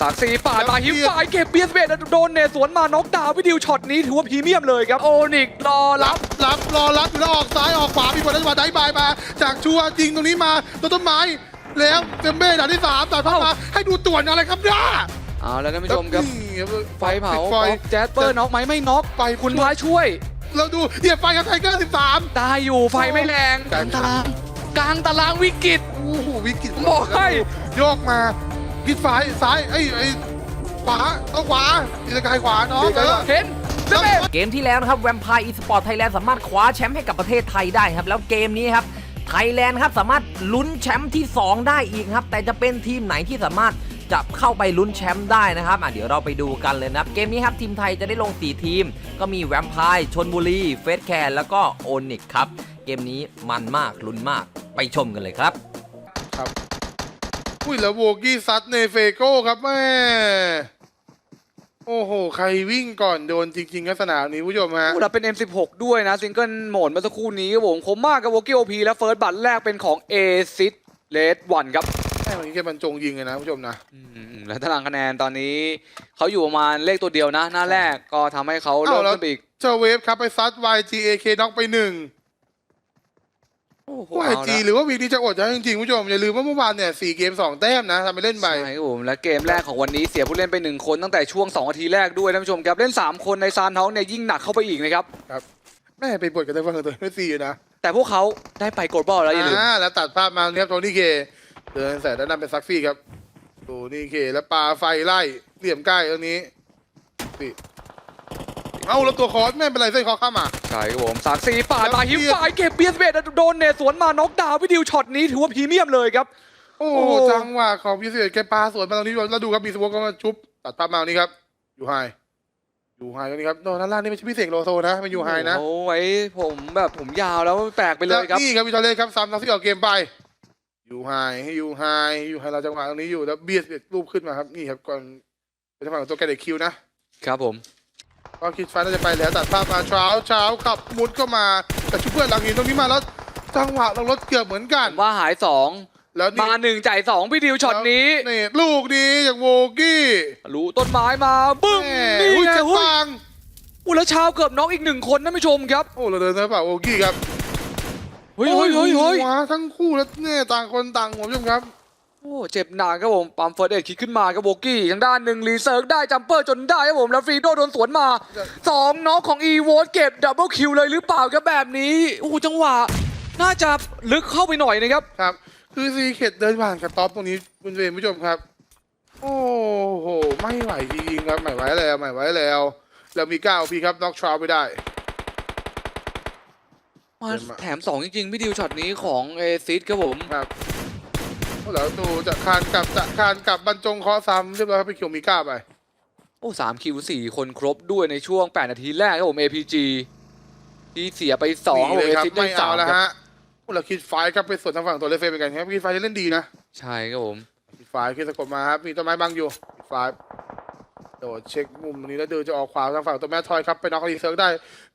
สามสี่ปาดมาฮิวไฟเก็บเบียสเบดโดนเนตสวนมาน็อกดาวน์วิดิวช็อตนี้ถือว่าพรีเมียมเลยครับโอนิกรอรัรับบ รับรอรับอยู่แล้วออกซ้ายออกขวามีบอลจังหวะได้บายมา จากชัวร์จริงตรงนี้มาต้นต้นไม้แล้วเจมเบ้ด่านที่สามตัดเข้ามาให้ดูต่วนอะไรครับเนี่ยเอาแล้วท่านผู้ชมครับนี่ครับไฟเผาไฟน็อกแจ๊สเปอร์น็อกไหมไม่น็อกไฟคุณพายช่วย เราดูเหยียบไฟกับไทเกอร์สิบสามได้อยู่ไฟไม่แรง กลางตารางกลางตารางวิกฤต โอ้โหวิกฤตบอกให้ โยกมา พิดซ้ายซ้ายไอ้ไอ้ขวาต้องขวาอีสกายขวาน้องเออเห็นแล้วเบเกมที่แล้วนะครับแวมไพร์อีสปอร์ตไทยแลนด์สามารถคว้าแชมป์ให้กับประเทศไทยได้ครับ แล้วเกมนี้ครับไทยแลนด์ครับสามารถลุ้นแชมป์ที่ 2 ได้อีกครับ แต่จะเป็นทีมไหนที่สามารถจะเข้าไปลุ้นแชมป์ได้นะครับอะเดี๋ยวเราไปดูกันเลยนะครับ เกมนี้ครับทีมไทยจะได้ลง 4 ทีม ก็มีแวมไพร์ชนบุรีเฟสแคนแล้วก็โอนิกครับ เกมนี้มันมากลุ้นมากไปชมกันเลยครับครับ อุ้ยแล้วโวกี้ซัดเนเฟโก้ครับแม่โอ้โห ใครวิ่งก่อนโดนจริงๆก็สนามนี้ผู้ชมฮะเราเป็น M16 ด้วยนะ ซิงเกิลโหมดเมื่อสักครู่นี้ครับผมคมมากกับโวกิโอพีและเฟิร์สบัตรแรกเป็นของ a อซิดเลดวันครับแม่วันนี้แกบรรจงยิงเลยนะผู้ชมนะอืมและตารางคะแนนตอนนี้ เขาอยู่ประมาณเลขตัวเดียวนะ หน้าแรกก็ทำให้เขาเริ่มเอาแล้วขึ้นไปอีกเจ้าเวฟครับไปซัด YGAK น็อกไปหนึ่ง โอ้โห YG หรือว่าวีนี้จะอดจะจริงๆผู้ชมอย่าลืมว่าเมื่อวานเนี่ยสี่เกมสองแต้มนะทำไปเล่นไป ใช่ครับผมและเกมแรกของวันนี้เสียผู้เล่นไปหนึ่งคนตั้งแต่ช่วง2นาทีแรกด้วยท่านผู้ชมครับเล่น 3 คนในซานเฮาส์เนี่ยยิ่งหนักเข้าไปอีกนะครับ แม่ไปบดกันได้ฟังตัวไม่ซีอยู่นะแต่พวกเขาได้ไปโกลบอลแล้วอย่าลืม อ่าแล้วตัดภาพมาเนี่ยโทนี่เคเดินแสนด้านหน้าเป็นซักฟี่ครับโทนี่เคแล้วปาไฟไล่เหลี่ยมใกล้ตรงนี้นี่ เอาแล้วตัวคอร์สแม่เป็นไรเส้นคอข้ามมา ใช่ครับผมสามสี่ปาดมาแล้วฮิวเบียดไฟเก็บเบียสเบดโดนเนตสวนมาน็อกดาวน์วิดิวช็อตนี้ถือว่าพรีเมียมเลยครับ โอ้โอ้ จังหวะของพิเศษแกปาสวนมาตรงนี้แล้วดูครับมีสวอก็มาชุบตัดภาพมาตรงนี้ครับอยู่ไฮอยู่ไฮตรงนี้ครับโดนด้านล่างนี่ไม่ใช่พิเศษโลโซนะมันอยู่ไฮนะโอ้ไว้ผมแบบผมยาวแล้วแปลกไปเลยครับนี่ครับวิทาเล่ครับซ้ำทั้งที่ออกเกมไปอยู่ไฮให้อยู่ไฮอยู่ไฮเราจังหวะตรงนี้อยู่แล้วเบียดเบียดรูปขึ้นมาครับนี่ครับก่อนเป็นจังหวะของตัวแกเด็กคิวนะครับผม ก็คิดฟ้าน่าจะไปแล้วตัดภาพมาเช้าเช้าขับมุดเข้ามาแต่ชุบเพื่อนหลังหินตรงนี้มาแล้วจังหวะลงรถเกือบเหมือนกันว่าหายสองแล้วนี่มาหนึ่งจ่ายสองพี่ดิวช็อตนี้นี่ลูกนี้จากโวกี้รู้ต้นไม้มาบึ้มแม่นี่อุ้ยไงจะหุ้ยฟังอุ้ยแล้วชาวเกือบน็อกอีกหนึ่งคนท่านผู้ชมครับโอ้เราเดินนะเปล่าโวกี้ครับเฮ้ยเฮ้ยเฮ้ยเฮ้ยหัวทั้งคู่แล้วเนี่ยต่างคนต่างหัวผู้ชมครับ โอ้เจ็บหนักครับผมปั๊มเฟิร์สเอ็ดคิดขึ้นมาครับโบกี้ทางด้านหนึ่งรีเซิร์กได้จัมเปอร์จนได้ครับผมแล้วฟรีโดโดนสวนมาสองน็อกของอีโวตเก็บดับเบิลคิวเลยหรือเปล่าครับแบบนี้โอ้โหจังหวะ น่าจะลึกเข้าไปหน่อยนะครับครับ คือซีเคดเดินผ่านกับท็อปตรงนี้คุณเวรผู้ชมครับ โอ้โหไม่ไหวจริงๆครับไม่ไหวแล้วไม่ไหวแล้ว แล้วมีก้าวพี่ครับน็อกทราวไปได้มาเดินมาแถมสองจริงๆพี่ดิวช็อตนี้ของเอซิสครับผมครับ แล้วดูจะคานกลับจะคานกลับบรรจงเคาะซ้ำเรียบร้อยครับไปเขียวมีก้าไป โอ้สามคิวสี่คนครบด้วยในช่วง 8 นาทีแรกครับผม APG ที่เสียไปสองหนีครับผมเลยเอครับซิสได้ไม่สาเอามแล้วครับฮะพวกเราคิดไฟล์ครับไปสวนทางฝั่งตัวเลฟเฟนเหมือนกันครับคิดไฟล์จะเล่นดีนะใช่ครับผม คิดไฟล์ขึ้นสะกดมาครับมีต้นไม้บังอยู่คิดไฟล์โดดเช็คมุมตรงนี้แล้วเดินจะออกขวาทางฝั่งตัวแม่ทอยครับไปน็อกรีเซิร์ฟได้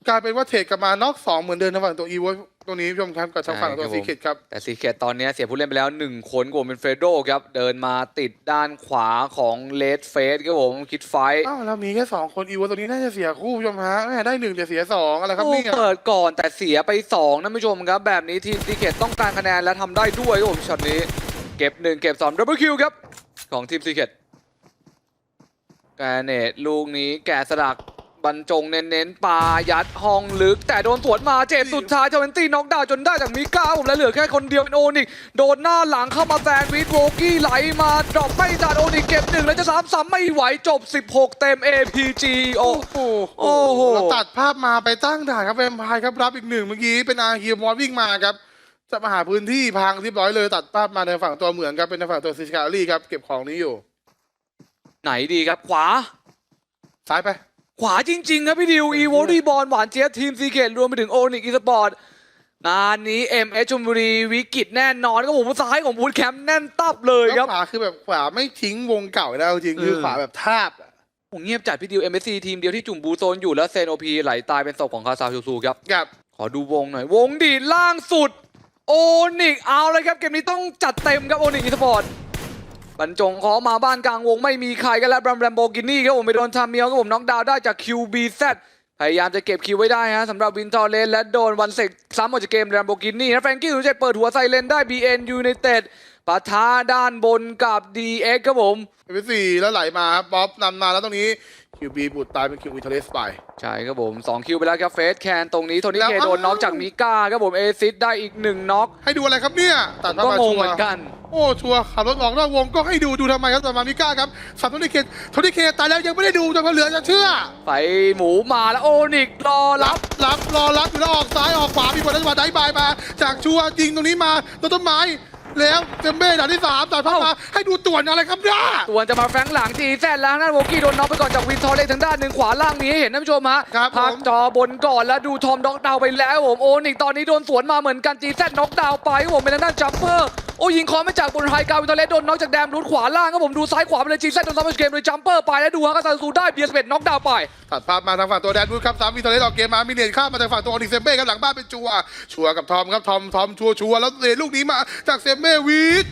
กลายเป็นว่าเทรดกลับมาน็อกสองเหมือนเดิมทางฝั่งตัวอีว ตรงนี้ผู้ชมครับกับทางฝั่งตัวใช่ครับผมซีเคดครับแต่ซีเคตตอนนี้เสียผู้เล่นไปแล้ว 1 คนผมเป็นเฟรโดครับ เดินมาติดด้านขวาของเลดเฟสครับผมคิดไฟท์อ้าวเรามีแค่สองคนอีวตรงนี้น่าจะเสียคู่ผู้ชมฮะแม่ได้หนึ่งแต่เสียสองอะไรครับโอ้เนี่ยเปิดก่อนแต่เสียไป2นะผู้ชมครับ แบบนี้ทีมซีเคตต้องการคะแนนและทำได้ด้วยครับผมช็อตนี้เก็บ 1 เก็บ2ดับเบิลคิวครับของทีมซีเคตแกเนตลูกนี้แกะสลัก บรรจงเน้นๆปายัดห้องลึก แต่โดนสวนมาเจ็บสุดท้ายเทเวนตี้น็อกดาวน์จนได้จากมิก้าผมและเหลือแค่คนเดียวเป็นโอนิกโดนหน้าหลังเข้ามาแซนด์วิชโวกี้ไหลมาดรอปไม่จัดโอนิกเก็บหนึ่งแล้วจะสามซ้ำไม่ไหวจบ 16 เต็ม APG โอ้โอ้โหโอ้โหเราตัดภาพมาไปตั้งด่านครับแวมไพร์ครับรับอีกหนึ่งเมื่อกี้เป็นอาเฮียมอสวิ่งมาครับจะมาหาพื้นที่พังเรียบร้อยเลยตัดภาพมาในฝั่งตัวเหมือนครับเป็นในฝั่งตัวซิสกาลี่ครับเก็บของนี้อยู่ ไหนดีครับขวาซ้ายไป ขวาจริง ๆ ครับพี่ดิวอีโวดีบอลหวานเจี๊ยบทีมซีเกตรวมไปถึงโอนิกอีสปอร์ตงานนี้เอ็มเอชมบุรีวิกฤตแน่นอนครับผมซ้ายของบูธแคมป์แน่นตับเลยแล้วครับขวาคือแบบขวาไม่ทิ้งวงเก่าแล้วจริงๆคือเออขวาแบบทาบอะผมเงียบจัดพี่ดิว MSC ทีมเดียวที่จุ่มบูโซนอยู่แล้วเซนโอพีไหลตายเป็นศพของคาซาซูซูครับกับ ขอดูวงหน่อย วงดีดล่างสุด โอนิกเอาเลยครับ เกมนี้ต้องจัดเต็มครับโอนิกอีสปอร์ต บรรจงขอมาบ้านกลางวงไม่มีใครกันแล้วแบรมแบมโบกินี่ครับผมไปโดนทามเมียวครับผมน็อกดาวน์ได้จาก QBZ พยายามจะเก็บคิวไว้ได้ฮะสำหรับวินทอร์เลนและโดนวันเซกซ้ำออกจากเกมแรมโบกินี่นะแฟรงกี้สุใจเปิดหัวไซเลนได้ BN United ปะทะด้านบนกับ DX ครับผม เป็นสี่แล้วไหลมาครับบ๊อบนำมาแล้วตรงนี้ คิวบีบุดตายเป็นคิววิทเทเลสไป ใช่ครับผม2คิวไปแล้วครับเฟสแคนตรงนี้โทนี่แล้วเคโดนอ้าวน็อกจากมิก้าครับผมเอซิดได้อีกหนึ่งน็อกให้ดูอะไรครับเนี่ยตัดภาพก็มางงชัเหวมือนร์กัน โอ้ชัวร์ขับรถออกนอกวงก็ให้ดูดูทำไมครับแต่มามิก้าครับสับโทนี่เคโทนี่เคตายแล้วยังไม่ได้ดูจนเหลือจะเชื่อ ไฟหมูมาแล้วโอนิกรอรัรับบ รับรอรับอยู่แล้วออกซ้ายออกขวามีบอลจังหวะได้บายมา จากชัวร์ยิงตรงนี้มาโดนต้นไม้ แล้วเจมเบ้ด่านที่สามตัดภาพมาให้ดูต่วนอะไรครับเนี่ยตัวนจะมาแฟงหลังทีแซดแล้วนั่นโวกี้โดนน็อกไปก่อนจากวินทอร์เลทางด้านหนึ่งขวาล่างมีให้เห็นท่านผู้ชมฮะครับผมพักจอบนก่อนแล้วดูทอมน็อกดาวน์ไปแล้วผมโอนิกตอนนี้โดนสวนมาเหมือนกันจีแซดน็อกดาวน์ไปครับผมเป็นทางด้านจัมเปอร์โอ้ยิงคอไม่จากบนไฮกาวินทอร์เลโดนน็อกจากแดมรูทขวาล่างครับผมดูซ้ายขวาไปเลยจีแซดโดนซ้ำจากเกมเลยจัมเปอร์ไปแล้วดูฮะก็ซาซูได้เบียร์สเปดน็อกดาวน์ไปตัดภาพมาทางฝั่งตัวแดนบูธครับสามวินเทอร์เลสออกเกมมามีเนตข้ามมาจากฝั่งตัวออนิกเซมเบ้ครับหลังบ้านเป็นชัวร์ชัวร์กับทอมครับทอมทอมชัวร์ชัวร์แล้วเนตลูกนี้มาจากเซมเบ้วีด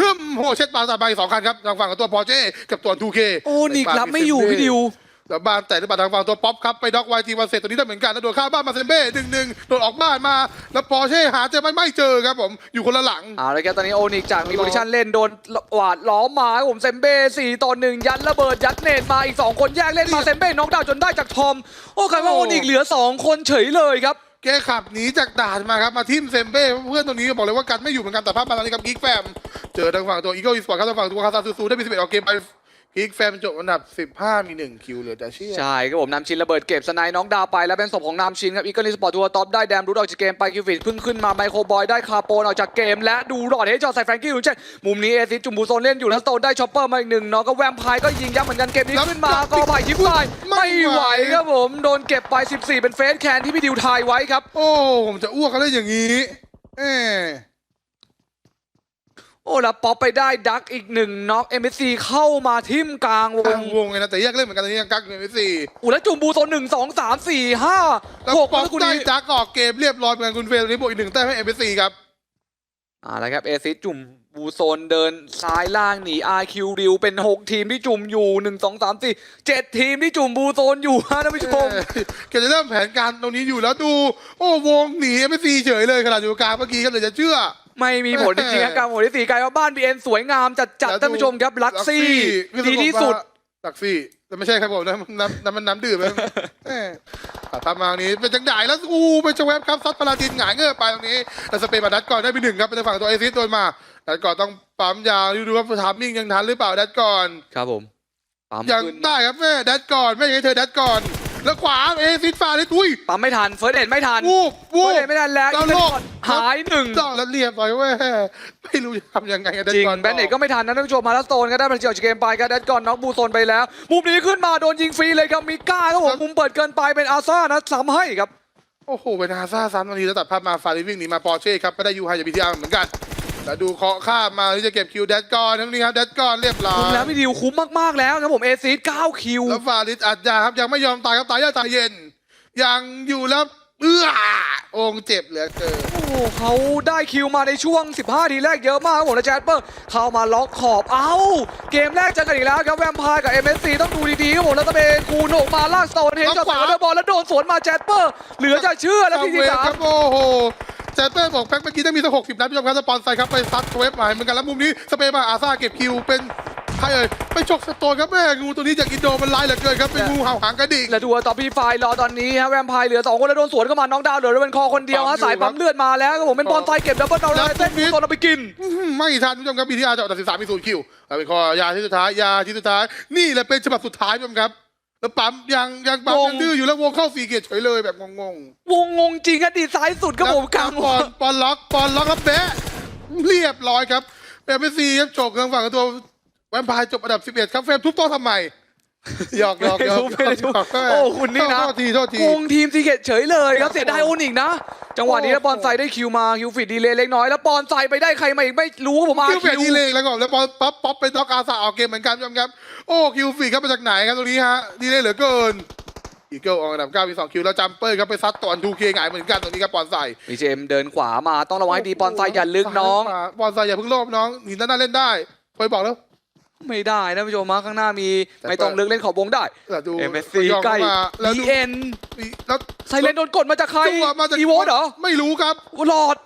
ฮึมโหเช็ดปาตัดไปสองคันครับทางฝั่งของตัวพอเช่กับตัวทูเคโอนิกรับไม่อยู่พี่ดิวแล้วบ้านแต่ที่ปาทางฝั่งตัวป๊อปครับไปด็อกไวทีวันเสร็จตัวนี้ได้เหมือนกันแล้วโดนข้ามบ้านมาเซมเบ้หนึ่งหนึ่งโดนออกบ้านมา แล้วพอเช่หาเจอไม่ไม่เจอครับผมอยู่คนละหลังเอาละครับตอนนี้โอนิกจากมีโพซิชันเล่นโดนหวาดล้อมมาครับผมเซมเบ้สี่ต่อหนึ่งยัดระเบิดยัดเนตมาอีก2คนแยกเล่นมาเซมเบ้น็อกดาวน์จนได้จากทอมโอ้ใครว่าโอ้โอนิกเหลือ2คนเฉยเลยครับ แกขับหนีจากด่านมาครับ มาทิมเซมเบ้เพื่อนตรงนี้บอกเลยว่ากันไม่อยู่เหมือนกันแต่ภาพมาตอนนี้กับกิ๊กแฟมเจอทางฝั่งตัวอีเกิลอีสปอร์ตครับทางฝั่งตัวคาซาซูซูได้มี11ออกเกมไป กิ๊กแฟมจบอันดับ 15 มี 1 คิวเหลือแต่เชื่อ ใช่ครับผมนำชินระเบิดเก็บสไนด์น้องดาวไป แล้วเป็นศพของนำชินครับอีเกิลลิสปอร์ตทัวร์ท็อปได้แดมรูดออกจากเกมไปคิวฟิตเพิ่งขึ้นมาไมโครบอยได้คาโปนออกจากเกม และดูรอดเฮจอใส่แฟรงกี้อยู่เช่นมุมนี้เอซิสจุมบูโซนเล่นอยู่แล้วสโตนได้ช็อปเปอร์มาอีกหนึ่งน้องก็แวมไพร์ก็ยิงยับเหมือนกันเกมนี้ขึ้นมาก็ไปยิบไปไม่ไหวครับผมโดนเก็บไป 14 เป็นเฟสแคนที่พี่ดิวทายไว้ครับ โอ้ผมจะอ้วกกันได้อย่างนี้เอ อโอ้แล้วป๊อปไปได้ดักอีกหนึ่งน็อกเอ็มซีเข้ามาทิมกลางวทางงวงไงนะแต่แยกเล่นเหมือนกันตอนนี้ยังกักอยู่ในสี่อู้แล้วจุ่มบูโซนหนึ่งสองสามสี่ห้าแล้วหกป๊อปแล้วคุณได้นี้จักออกเกมเรียบร้อยเหมือนกันคุณเฟรนตอนนี้บวกอีกหนึ่งแต้มให้เอ็มซีครับอ่าแล้วครับเอซิสจุ่มบูโซนเดินซ้ายล่างหนีอาร์คิวริวเป็น 6 ทีมที่จุ่มอยู่ 1 2 3 4 7 ทีมที่จุ่มบูโซนอยู่ฮะท่านผู้ชมเออแกจะเริ่มแผนการตรงนี้อยู่แล้วดู โอ้วงหนีเอ็มซีเฉยเลยขนาดอยู่กลางเมื่อกี้ก็เลยจะเชื่อ ไม่มีผลจริงๆครับการหมดที่สี่กลายว่าบ้านบีเอ็นสวยงามจัดจัดแล้วท่านผู้ชมครับลักซี่คือดีที่สุดลักซี่แต่ไม่ใช่ครับผมน้ำน้ำน้ำมันน้ำดื่มนะเออตัดภาพมาตรงนี้เป็นจังไดแล้วอู้เป็นชเวฟครับซัดพาราดินหงายเงือบไปตรงนี้แต่สเปนมาดัดก่อนได้ไปหนึ่งครับเป็นทางฝั่งตัวเอซิสโดนมาดัดก่อนต้องปั๊มยาวดูดูว่าทามมิ่งยังทันหรือเปล่าดัดก่อนครับผมปั๊มยังขึ้นได้ครับแม่ดัดก่อนไม่ให้เธอดัดก่อน แล้วขวาเอซิสฟาเลยตุ้ยปั๊มไม่ทันเฟิร์สเอ็ดไม่ทันวูบวูเฟิร์บสเอ็ดไม่ทันแล้วแล้วอีกโลก่อนหายหนึ่งต้องแล้วเรียบร้อยเว้ยไม่รู้จะทำยังไงกันดัดจริงก่อนแบนเน็ตก็ไม่ทันนะท่านผู้ชมมาแล้วสโตนก็ได้ประโยชน์จากเกมไปก็ได้ก่อนน็อกบูโซนไปแล้ว มุมนี้ขึ้นมาโดนยิงฟรีเลยครับมิก้าครับผมมุมเปิดเกินไปเป็นอาซ่านะซ้ำให้ครับโอ้โหเป็นฮาซ่าซ้ำนาทีแล้วตัดภาพมาฟาริวิ่งหนีมาปอร์เช่ครับก็ได้ยูไฮจากบีทีอาร์เหมือนกัน แล้วดูเคาะข้ามมาที่จะเก็บคิวแดดก่อนทั้งนี้ครับแดดก่อนเรียบร้อคุ้มยแล้วพี่ดิวคุ้มมากๆแล้วครับผมเอซี9คิวแล้วฟาริสอัดยาครับยังไม่ยอมตายครับตายยากตายเย็น ยังอยู่แล้วเอื้อองค์เจ็บเหลือเกินโอ้โหเขาได้คิวมาในช่วง 15 ทีแรกเยอะมากครับผมแล้วแจสเปอร์เข้ามาล็อกขอบเอ้า เกมแรกเจอกันอีกแล้วครับแวมไพร์กับ MSC ต้องดูดีๆครับผมแล้วตะเบนคูโนกมาลากสโตนเฮนจอดใส่วอลเลย์บอลแล้วโดนสวนมาแจสเปอร์เหลือจะเชื่อแล้วที่เวที่ฟสาคมรับโอ้โห แจเตอร์บอกแพ็คเมื่อกี้ต้องมีสักหกสิบนัดผู้ชมครับสปอนไซครับไปซัดเวฟมาเหมือนกันแล้วมุมนี้สเปย์มาอาซาเก็บคิวเป็นใครเอ่ยไปฉกสโตนครับแม่งูตัวนี้จากอินโดมันร้ายเหลือเกินครับเป็นงูเห่าหางกระดิ่งแล้วดูต่อพีไฟรอตอนนี้ฮะแวมไพร์เหลือ2คนแล้วโดนสวนเข้ามาน้องดาวเหลือเป็นคอคนเดียวปั๊ฮะมอยู่สายปั๊มเลือดมาแล้วครับผมเป็นบอลไฟเก็บดับเบิลดาวน์แล้วเต้นตรงนี้โซนเอาไปกินอื้อหือไม่ทันผู้ชมครับบีทีอาร์จะตัดสินสามมีศูนย์คิวแล้วเป็นข้อยาที่สุดท้ายยาที่สุดท้ายนี่แหละเป็นฉบับสุดท้ายผู้ชมครับ แล้วปั๊มยังยังปั๊มวงยังดื้ออยู่แล้ววงเข้าสี่เกียร์เฉยเลยแบบงงวงงงจริงครับดีซ้ายสุดๆครับผมกลางแล้วปอนปอนล็อกปอนล็อกแล้วแบะเรียบร้อยครับแบบเป็นซีครับจบทางฝั่งของตัวแวมไพร์จบอันดับ 11 ครับเฟรมทุบโต๊ะทำไม หยอกหยอกไม่หยอกรู้ไม่รู้หยอกหยกโอ้คุณนี่นะโทษทีโทษทีวงทีมซีเกตเฉยเลยครับเสียดายโอนิกนะ จังหวะนี้โอ้แล้วบอลไซได้คิวมาคิวฟิดดีเลยเล็กน้อยแล้วบอลไซไปได้ใครมาอีกไม่รู้ผมมาคิวเฟคิดวดีเลยแล้วก็แล้วป๊อปป๊อปป๊อปเป็นล็อกอาซาออกเกมเหมือนกันผู้ชมครับโอ้คิวฟีดครับมาจากไหนครับตรงนี้ฮะดีเลยเหลือเกินอีเกิลออกอันดับ9มี2คิวแล้วจัมเปอร์ครับไปซัดตอนทูเคหงายเหมือนกันตรงนี้ครับปอนใส่พีเจมเดินขวามาต้องระวังให้ดีบอลไซอย่าลึกน้องปอนใส่อย่าเพิ่งโลภน้องหนีด้านหน้าเล่นได้ไปบอกแล้ว ไม่ได้นะผู้ชมมาข้างหน้ามีแต่ไม่ต้องเลือกเล่นขอบวงได้แต่ดู MSC ย่องใกล้เข้ามาแล้วดู BN แล้วไซเลนโดนกดมาจากใครจังหวะมาจากอีโวเหรอไม่รู้ครับโอ้หลอด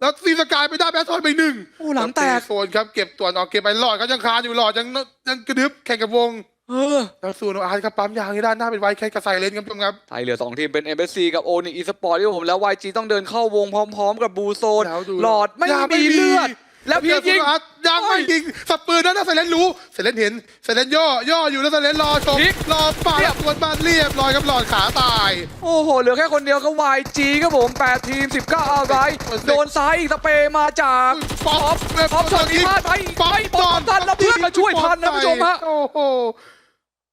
แล้วซีสกายไปได้แบททอยไปหนึ่งโอ้หลังแตกโซนครับเก็บตัวนออกเก็บไปหลอดครับยังคานอยู่หลอดยังยังกระดึบแข่งกับวงเออแล้วส่วนอาร์ตครับปั๊มยางที่ด้านหน้าเป็นไวแคทกับไซเลนครับทุกคนครับไทยเหลือ2ทีมเป็น m s c กับ o n i e Sport ที่ผมแล้ว YG ต้องเดินเข้าวงพร้อม ๆ กับบูโซนแล้วดูหลอดไม่ยาไม่มีมีเลือด แล้วพี่ยิงอา ร์ตยังไม่ยิงสับปืนนั่นนะไซเลนรู้ไซเลนเห็นไซเลนย่อย่ออยู่แล้วไซเลนรอชมพลิกรอปาดเรียบสวนบานเรียบร้อยครับหลอดขาตาย โอ้โห เหลือแค่คนเดียวก็ YG ครับผม8ทีม 19เอาไรโดนซ้ายอีกสเปรย์มาจากป๊อปป๊อปช็อตนี้พลาดไปไปป๊อปทันแล้วเพื่อนมาช่วยทันนะผู้ชมฮะโอ้โห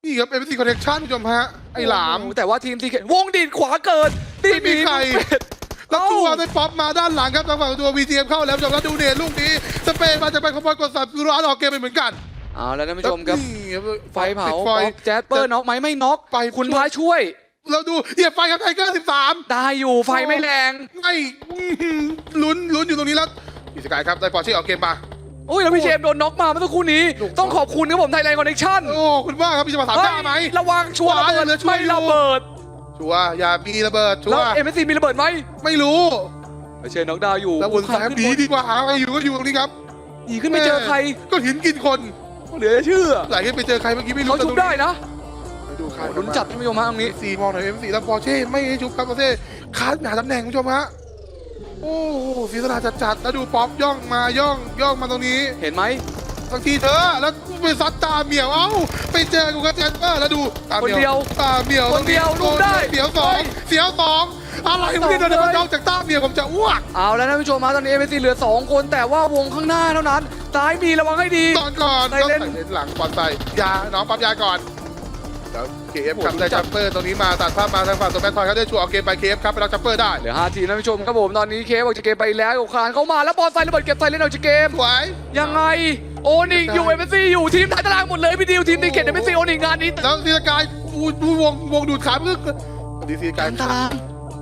นี่ครับเอ็มซีคอนเนคชั่นผู้ชมฮะไอ้หลามโอ้โแต่ว่าทีมทีเวงดีดขวาเกินดีไม่มีใครเป็ด แล้วเอ้าตัวได้ป๊อปมาด้านหลังครับทางฝั่งตัว VGM เข้าแล้วผู้ชมแล้วดูเนตลูกนี้สเปย์มาจากไปขโมยกดสับร้านออกเกมไปเหมือนกันเอาแล้วท่านผู้ชมครับนี่ครับไฟเผาปิดไฟป๊อปแจ๊ดเปอร์น็อกไหมไม่น็อกไปคุณพาช่วยเราดูเหยียบไฟครับไทเกอร์13 ได้อยู่ไฟไม่แรงไม่อื้อหือลุ้นลุ้นอยู่ตรงนี้แล้วพี่สกายครับได้ปอร์ชี่ออกเกมมาโอ้ยแล้วพี่เจมส์โดนน็อกมาเมื่อสักครู่นี้ลูกต้องขอบคุณครับผมไทยแลนด์คอนเนคชั่นโอ้ คุณว่าครับพี่จะมาถามกล้าไหมระวังชัวร์ขวาระเบิดเหลือช่วยไม่อยู่ระเบิด ชัวร์อย่ามีระเบิดชัวแล้วร์เอ็มเอสซีมีระเบิดไหมไม่รู้ไม่ใช่น็อกดาวน์อยู่แล้วบนซ้ายดีดีกว่าหาใครอยู่ก็อยู่ตรงนี้ครับหนีขึ้นไม่เจอใครก็หินกินคนเหลือจะเชื่อไหลขึ้นไปเจอใครเมื่อกี้ไม่รู้เขาชุบได้นะไปดูใครลุ้นจัดท่านผู้ชมฮะตรงนี้ สี่มองหน่อยเอ็มสี่แล้วปอร์เช่ไม่ให้ชุบครับปอร์เช่คาดหาตำแหน่งคุณผู้ชมฮะโอ้โหศรีสนาจัดจัดๆแล้วดูป๊อปย่องมาย่องย่องมาตรงนี้ เห็นไหม บางทีเธอแล้วไปซัดตาเหมียวเอ้าไปเจอกูกับเจนเออแล้วดูตาเหมีคนเดียวตาเหมียวคนเดียวลูกได้เสียวสองเสียวสองอะไรวะเนี่ยสองเดินเลยมาจากตาเหมียวผมจะอ้วกเอาแล้วท่านผู้ชมฮะตอนนี้เอ็มเอสซีเหลือ 2 คนแต่ว่าวงข้างหน้าเท่านั้นซ้ายมีระวังให้ดีตอนก่อนไซเลนต้องใส่เลนหลังปอนใส่ยาน้องปั๊มยาก่อนแล้วเคเอฟโอ้โหครับได้จัจับมเปอร์ตรงนี้มาตัดภาพมาทางฝั่งตัวแมททอยเขาได้ชัวร์เอาเกมไปเคเอฟครับไปรับจัมเปอร์ได้เหลือ5ทีมท่านผู้ชมครับผมตอนนี้เคบอกจะเกมไปแล้วคลานเข้ามาแล้วบอลไซระเบิดเก็บไซเล่นเอาจากเกมสวยยังไง โอนิกอยู่เอ็มเอสซีอยู่ทีมท้ายตารางหมดเลยพี่ดิวทีมตีเกตเอ็มเอสซีโอนิกงานนี้แล้วดีสกายดูดูวงวงดูดขาเพื่อดีซีกายกลางตาราง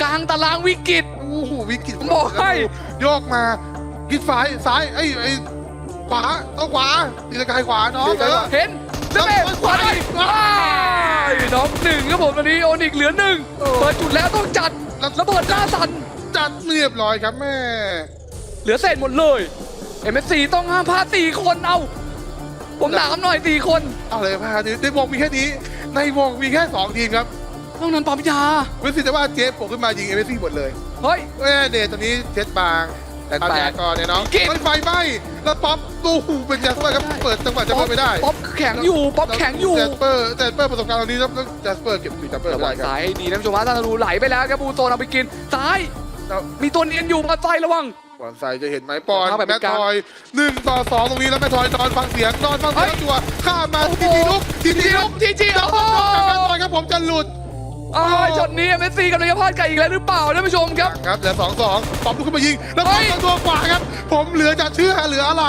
กลางตารางวิกฤตโอ้โหวิกฤตผมบอกให้โยกมากิดซ้ายซ้ายไอ้ไอ้ขวาต้องขวาดีสกายขวาน้องเออเห็นเดเมขขวาวาได้ขวาว้ายน้องหนึ่งครับผมตอนนี้โอนิกเหลือหนึ่งโอ้เปิดจุดแล้วต้องจัดระเบิดหน้าสั่นจัดเรียบร้อยครับแม่เหลือเศษหมดเลย MSC ต้องห้ามพลาดสี่คนเอา ผมถามหน่อยสี่คนเอาเลยพาดิในวงมีแค่นี้ ในวงมีแค่สองทีมครับต้องนั้นปั๊มยาเวสิแต่ว่าเจฟโผล่ขึ้นมายิงเอเมซี่หมดเลยเฮ้ยเอ้ยเดทตัวนี้เจ็ดบางแปลกๆทำยาก่อนเนี่ยน้องเก่งเฮ้ยไฟไหม้แล้วป๊อปตู้หูเป็นแจสเปอร์ครับเปิดจังหวะจะเปิดไม่ได้ป๊อปแข็งอยู่ป๊อปแข็งอยู่แจสเปอร์แจสเปอร์ประสบการณ์ตรงนี้แล้วแจสเปอร์เก็บคือแจสเปอร์ระได้วังครับซ้ายให้ดีนะผู้ชมฮะถ้าธนูไหลไปแล้วครับบูโตนเอาไปกินซ้ายแล้วมีตัวเนียนอยู่มาซ้ายระวัง บอลไซจะเห็นไหมปอนเข้าแบบแมเป็นทกลางทอยหนึ่งต่อสองตรงนี้แล้วแมททอยนอนฟังเสียงนอนฟังเสียงเฮ้ยตัวข้ามมาโอ้โหทีทีลุกทีทีจีลุลุกกจีจีโอ้โหแมททอยครับผมจะหลุด อ้าวช็อตนี้ MSC กำลังจะพลาดกันอีกแล้วหรือเปล่าท่านผู้ชมครับ ครับเหลือสองสองปอบลุกขึ้นมายิง แล้วเฮ้ปอบยตัวขวาครับ ผมเหลือจะเชื่อเหลืออะไร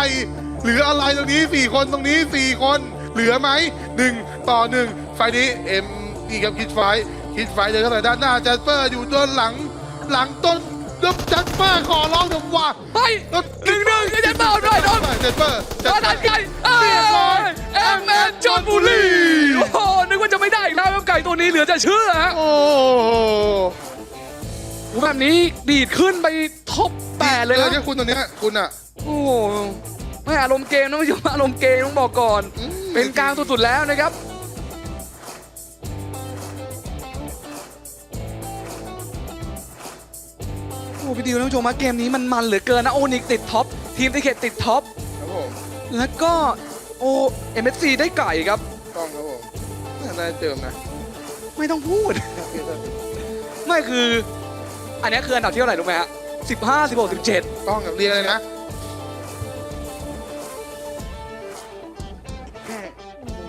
เหลืออะไรตรงนี้สี่คนตรงนี้สี่คน เหลือไหมหนึ่งต่อหนึ่งไฟนี้เอ็มนี่ครับคิดไฟคิดไฟเดินเข้าใส่ด้านหน้าแจสเปอร์อยู่ด้านหลัง หลังต้น แล้วแจสเปอร์ขอร้องเถอะว่าไปหนึ่งหนึ่งจะจะเป่าด้วยโดนแจสเปอร์จตสอนเปอนั้นไก่เอ้ยเอ็มเอสจอนบุรีโอ้โหนึกว่าจะไม่ได้อีกแล้วครับไก่ตัวนี้เหลือจะเชื่อฮะโอ้โอ้แบบนี้ดีดขึ้นไปท็อปแปดเลยเลนะยเนี่ยคุณตรงเนี้ยคุณอะโอ้ไม่อารมณ์เกมนะไม่ใช่อารมณ์เกมต้องบอกก่อน เป็นกลางสุดๆแล้วนะครับ โอ้พี่ดิวท่านผู้ชมมาเกมนี้มันมันเหลือเกินนะโอนิกติดท็อปทีมติเกตติดท็อปครับผมแล้วก็โอเอ็มเอสซีได้ไก่ครับต้องครับผมน่าจะเจิมนะไม่ต้องพูด ไม่คือ อันนี้คืออันดับที่เท่าไหร่รู้ไหมฮะสิบห้าสิบหกสิบเจ็ดต้องกับเรียนเลยนะ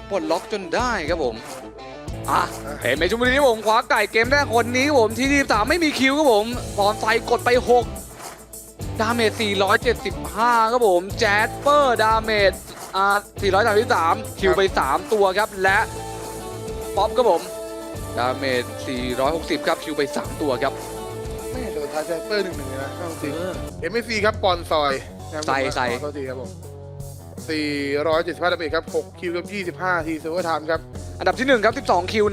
ปลดล็อกจนได้ครับผม อะเห็นไหมชุมบุรีนี่ผมคว้าไก่เกมแรกคนนี้ครับผมที่ที่สามไม่มีคิวครับผมบอลไฟกดไป 6 ดาเมจ 475 ครับผมแจ๊ดเปอร์ดาเมจอ่า433 คิวไป 3 ตัวครับและป๊อปครับผม ดาเมจ 460 ครับคิวไป 3 ตัวครับแม่โดนท้ายแจสเปอร์หนึ่งหนึ่งเลยนะเอาจริง เอ็มเอซีครับปอนซอยนะครับใส่ใส่ ขอโทษทีครับผม 475ดาเมจครับ6คิวกับ25 ทีเซอร์เวอร์ไทม์ครับ อันดับที่1ครับ 12 คิว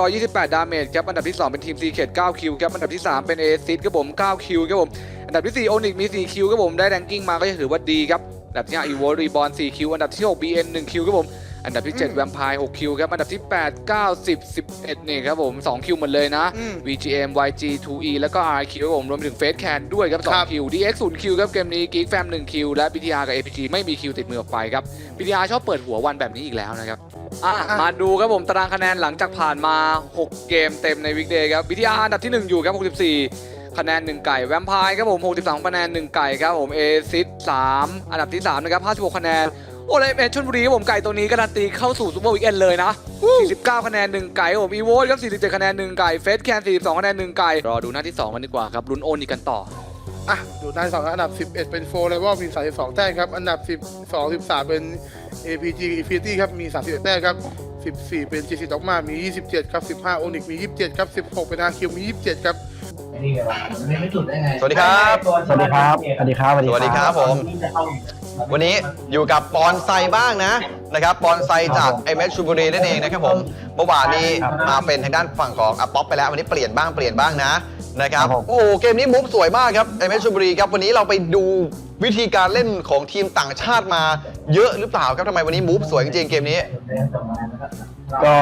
1,528 ดาเมจครับ อันดับที่ 2 เป็นทีมซีเคด9คิวครับ อันดับที่ 3 เป็นเอซิดครับผม 9 คิวครับผม อันดับที่ 4 โอนิกมี 4 คิวครับผม ได้แรงกิ้งมาก็จะถือว่าดีครับ อันดับที่5อีโวรีบอล4คิว อันดับที่ 6 BN 1 คิวครับผม อันดับที่อืม7แวมไพร์6คิวครับ อันดับที่ 8 9 10 11 นี่ครับผม 2 คิวหมดเลยนะอืม VGM YG 2E แล้วก็ RQ ครับผม รวมถึงเฟสแคนด้วยครับครับ2คิว DX 0คิวครับ เกมนี้ Geek Fam 1 คิว และ BTR กับ APG ไม่มีคิวติดมือออกไปครับ BTR ชอบเปิดหัววันแบบนี้อีกแล้วนะครับอะอะมาดูครับผมตารางคะแนนหลังจากผ่านมา 6 เกมเต็มในวิกเดย์ครับ BTR อันดับที่ 1 อยู่ครับ64คะแนน1ไก่แวมไพร์ครับผม63คะแนน1ไก่ครับผมเอซิส3อันดับที่ 3 นะครับ 56 คะแนน โอ้เลยเอ็นชลบุรีครับผมไก่ตัวนี้การันตีเข้าสู่ซูเปอร์วีคเอนเลยนะ 49 คะแนน1ไก่ครับผมอีโวครับ 47 คะแนน1ไก่เฟสแคน42 คะแนน1ไก่รอดูหน้าที่2กันดีกว่าครับลุ้นโอนอีกกันต่ออะดูได้สองอันดับ 11 เป็นโฟร์เลเวลมี 32 แต้มครับ อันดับ 12 13 เป็น APG Infinity ครับ มี 31 แต้มครับ 14 เป็น GC Dogma มี 27 ครับ 15 Onyx มี 27 ครับ 16 เป็น RQ มี 27 ครับ สวัสดีครับ สวัสดีครับ สวัสดีครับ สวัสดีครับผม วันนี้อยู่กับปอนไซบ้างนะนะครับปอนไซจากไอเมชูบุรีนั่นเองนะครับผมเมื่อวานนี้ครับมาเป็นทางด้านฝั่งของอป๊อปไปแล้ววันนี้เปลี่ยนบ้างเปลี่ยนบ้างนะนะครับครับผมโอ้โหเกมนี้มุกสวยมากครับไอเมชูบุรีครับวันนี้เราไปดูวิธีการเล่นของทีมต่างชาติมาเยอะหรือเปล่าครับทำไมวันนี้มูฟสวยจริงๆเกมนี้ ก็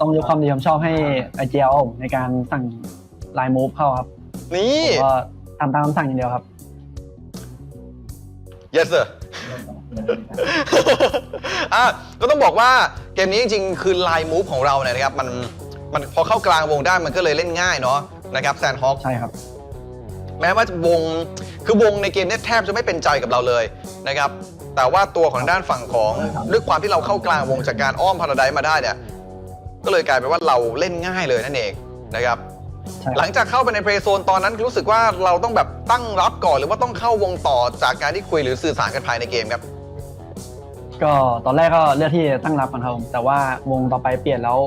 ต้องยกความดีความชอบให้ไอเจียวในการสั่งลายมูฟเข้าครับนี่ผมก็ทำตามคำสั่งอย่างเดียวครับ yes sir อะก็ต้องบอกว่าเกมนี้จริงๆ คือไลน์มูฟของเราเนี่ยนะครับ มันมันพอเข้ากลางวงได้มันก็เลยเล่นง่ายเนาะนะครับแซนฮอคใช่ครับ แม้ว่าวงคือวงในเกมเนี้แทบจะไม่เป็นใจกับเราเลยนะครับ แต่ว่าตัวของด้านฝั่งของด้วยความที่เราเข้ากลางวงจากการอ้อมพาราไดซ์มาได้เนี่ยก็เลยกลายเป็นว่าเราเล่นง่ายเลยนั่นเองนะครับ ใช่คหรัลับงจากเข้าไปในเพลย์โซนตอนนั้นรู้สึกว่าเราต้องแบบตั้งรับก่อนหรือว่าต้องเข้าวงต่อจากการที่คุยหรือสื่อสารกันภายในเกมครับ ก็ตอนแรกก็เลือกที่จะตั้งรับกันครับผมแต่ว่าวงต่อไปเปลี่ยนแล้ว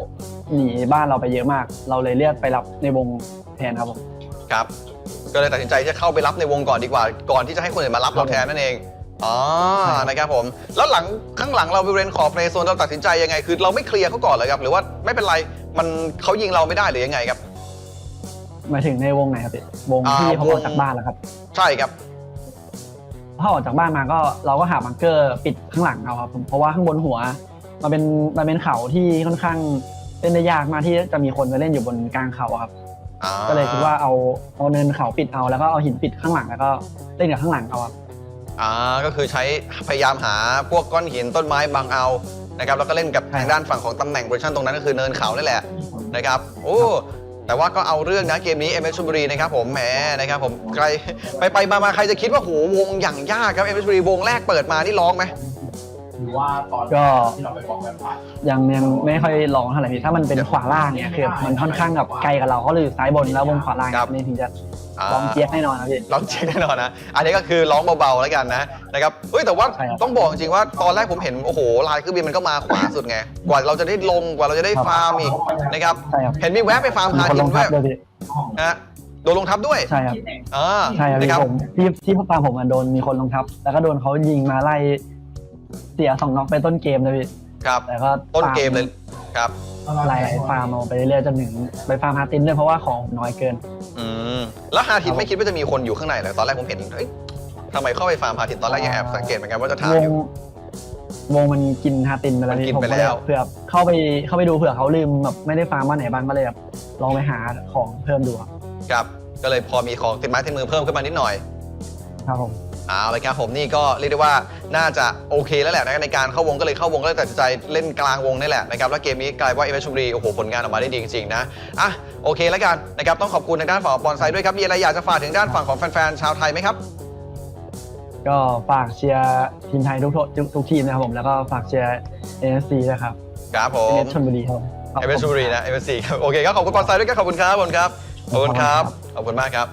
หนีบ้านเราไปเยอะมาก เราเลยเลือกไปรับในวงแทนครับผม ครับ ก็เลยตัดสินใจจะเข้าไปรับในวงก่อนดีกว่า ก่อนที่จะให้คนอื่นมารับเราแทนนั่นเอง อ๋อ ใช่ครับ นะครับผม แล้วหลังข้างหลังเราไปเรนขอเพลย์โซนเราตัดสินใจยังไง คือเราไม่เคลียร์เขาก่อนเลยครับ หรือว่าไม่เป็นไร มันเขายิงเราไม่ได้หรือยังไงครับ หมายถึงในวงไหนครับพี่วงอ่าที่เขาวองอกจากบ้านแล้วครับใช่ครับ พอออกจากบ้านมาก็เราก็หาบังเกอร์ปิดข้างหลังเอาครับผมเพราะว่าข้างบนหัว มันเป็นมันเป็นเขาที่ค่อนข้างเล่นได้ยากมากที่จะมีคนมาเล่นอยู่บนกลางเขาอะครับ อ่าก็เลยคิดว่าเอาเอาเนินเขาปิดเอาแล้วก็เอาหินปิดข้างหลังแล้วก็เล่นกับข้างหลังเอาครับ อ่าก็คือใช้พยายามหาพวกก้อนหินต้นไม้บังเอานะครับแล้วก็เล่นกับใช่ ทางด้านฝั่งของตำแหน่งโพซิชันตรงนั้นก็คือเนินเขานั่นแหละนะครับ โอ้ แต่ว่าก็เอาเรื่องนะเกมนี้เอเมชลบุรีนะครับผมแหมนะครับผมใครไปไปมามาใครจะคิดว่าโหวงอย่างยากครับเอเมชลบุรีวงแรกเปิดมานี่ร้องไหม ก็ยังยังไม่ค่อยลองเท่าไหร่พี่ถ้ามันเป็นขวาล่างเนี่ยคือมันค่อนข้างกับไกลกับเราเขาเลยอยู่ซ้ายบนแล้ววงขวาล่างครับ นี่ถึงจะอ่าลองเจี๊ยบแน่นอนครับพี่ร้องเช็คแน่นอนนะ อันนี้ก็คือร้องเบาๆแล้วกันนะนะครับเฮ้ยแต่ว่าใช่ครับต้องบอกจริงๆว่าตอนแรกผมเห็นโอ้โหลายเครื่องบินมันก็มาขวาสุดไง กว่าเราจะได้ลงกว่าเราจะได้ฟาร์มอีกนะครับใช่ครับ เห็นมีแวะไปฟาร์มมีหาคนหิลนงด้ทัวบยด้วยพี่นะฮะโดนลงทับด้วยใช่ครับ อ่าใช่ครับนะพี่ครับ ผมที่ที่ตามผมอะโดนมีคนลงทับ แล้วก็โดนเขายิงมาไล่ เสียสองน็อกไปต้นเกมเลยพี่ครับ แต่ก็ต้นเกมเลยครับหลายหลายๆฟาร์มเอาไปเรื่อยๆจนถึงไปฟาร์มฮาร์ตินด้วยเพราะว่าของน้อยเกิน อืมแล้วฮาทินไม่คิดว่าจะมีคนอยู่ข้างในเลยตอนแรกผมเห็นเอ้ยทำไมเข้าไปฟาร์มฮาทินตอนแรกยังแอบสังเกตเหมือนกันว่าจะถามวองยู่วงมันกินฮาร์ตินไปแล้วมันกินพี่ผมไปก็แล้เลยวเผื่อเข้าไปเข้าไปดูเผื่อเขาลืมแบบไม่ได้ฟาร์มว่าไหนบ้างก็เลยแบบลองไปหาของเพิ่มดูครับครับก็เลยพอมีของติดไม้ติดมือเพิ่มขึ้นมานิดหน่อย ครับผม เอาเลยครับผมนี่ก็เรียกได้ว่าน่าจะโอเคแล้วแหละนะในการเข้าวงก็เลยเข้าวงก็เลยตัดสินใจเล่นกลางวงนี่แหละนะครับแล้วเกมนี้กลายว่าเอเวอร์ชมรีโอ้โหผลงานออกมาได้ดีจริงๆนะอะโอเคแล้วกันนะครับต้องขอบคุณทางด้านฝั่งของบอลไซด์ด้วยครับมีอะไรอยากจะฝากถึงด้านฝั่งของแฟนๆชาวไทยไหมครับ ก็ฝากเชียร์ทีมไทยทุกทุกทุกทีมนะครับผมแล้วก็ฝากเชียร์เอเอซีด้วยครับครับผเอมเอชนบุรีครับเอเวอร์ชมรีนะเอเวอร์ซีครับโอเคครับขอบคุณบอลไซด์ด้วยครับขอบคุณครับขอบคุณครับขอบคุณครับขอบคุณมากครับ